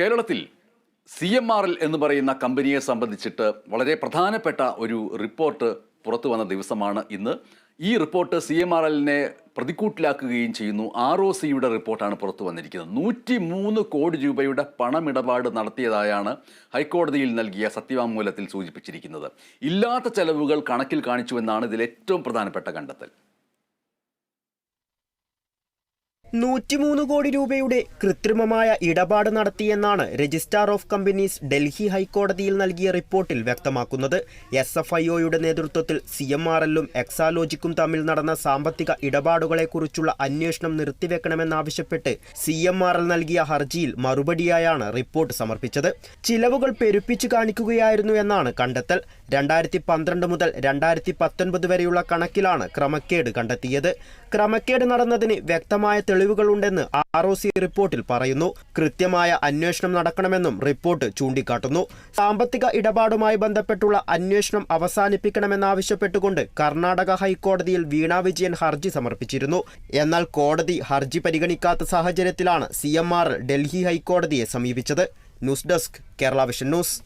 കേരളത്തിൽ C M R L എന്ന് പറയുന്ന കമ്പനിയെ സംബന്ധിച്ചിട്ട് വളരെ പ്രധാനപ്പെട്ട ഒരു റിപ്പോർട്ട് പുറത്തു വന്ന ദിവസമാണ് ഇന്ന്. ഈ റിപ്പോർട്ട് സി എം ആർ എല്ലിനെ പ്രതിക്കൂട്ടിലാക്കുകയും ചെയ്യുന്നു. ആർ ഒ സിയുടെ റിപ്പോർട്ടാണ് പുറത്തു വന്നിരിക്കുന്നത്. നൂറ്റി മൂന്ന് കോടി രൂപയുടെ പണമിടപാട് നടത്തിയതായാണ് ഹൈക്കോടതിയിൽ നൽകിയ സത്യവാങ്മൂലത്തിൽ സൂചിപ്പിച്ചിരിക്കുന്നത്. ഇല്ലാത്ത ചെലവുകൾ കണക്കിൽ കാണിച്ചുവെന്നാണ് ഇതിൽ ഏറ്റവും പ്രധാനപ്പെട്ട കണ്ടെത്തൽ. നൂറ്റിമൂന്ന് കോടി രൂപയുടെ കൃത്രിമമായ ഇടപാട് നടത്തിയെന്നാണ് രജിസ്ട്രാർ ഓഫ് കമ്പനീസ് ഡൽഹി ഹൈക്കോടതിയിൽ നൽകിയ റിപ്പോർട്ടിൽ വ്യക്തമാക്കുന്നത്. എസ് എഫ് ഐ ഒയുടെ നേതൃത്വത്തിൽ സി എം ആർ എല്ലും എക്സാലോജിക്കും തമ്മിൽ നടന്ന സാമ്പത്തിക ഇടപാടുകളെക്കുറിച്ചുള്ള അന്വേഷണം നിർത്തിവെക്കണമെന്നാവശ്യപ്പെട്ട് സി എം ആർ എൽ നൽകിയ ഹർജിയിൽ മറുപടിയായാണ് റിപ്പോർട്ട് സമർപ്പിച്ചത്. ചിലവുകൾ പെരുപ്പിച്ചു കാണിക്കുകയായിരുന്നു എന്നാണ് കണ്ടെത്തൽ. രണ്ടായിരത്തി പന്ത്രണ്ട് മുതൽ രണ്ടായിരത്തി പത്തൊൻപത് വരെയുള്ള കണക്കിലാണ് ക്രമക്കേട് കണ്ടെത്തിയത്. ക്രമക്കേട് നടന്നതിന് വ്യക്തമായ തെളിവുകളുണ്ടെന്ന് ആർ ഒ സി റിപ്പോർട്ടിൽ പറയുന്നു. കൃത്യമായ അന്വേഷണം നടക്കണമെന്നും റിപ്പോർട്ട് ചൂണ്ടിക്കാട്ടുന്നു. സാമ്പത്തിക ഇടപാടുമായി ബന്ധപ്പെട്ടുള്ള അന്വേഷണം അവസാനിപ്പിക്കണമെന്നാവശ്യപ്പെട്ടുകൊണ്ട് കർണാടക ഹൈക്കോടതിയിൽ വീണ വിജയൻ ഹർജി സമർപ്പിച്ചിരുന്നു. എന്നാൽ കോടതി ഹർജി പരിഗണിക്കാത്ത സാഹചര്യത്തിലാണ് സി ഡൽഹി ഹൈക്കോടതിയെ സമീപിച്ചത്. News desk Kerala vision news.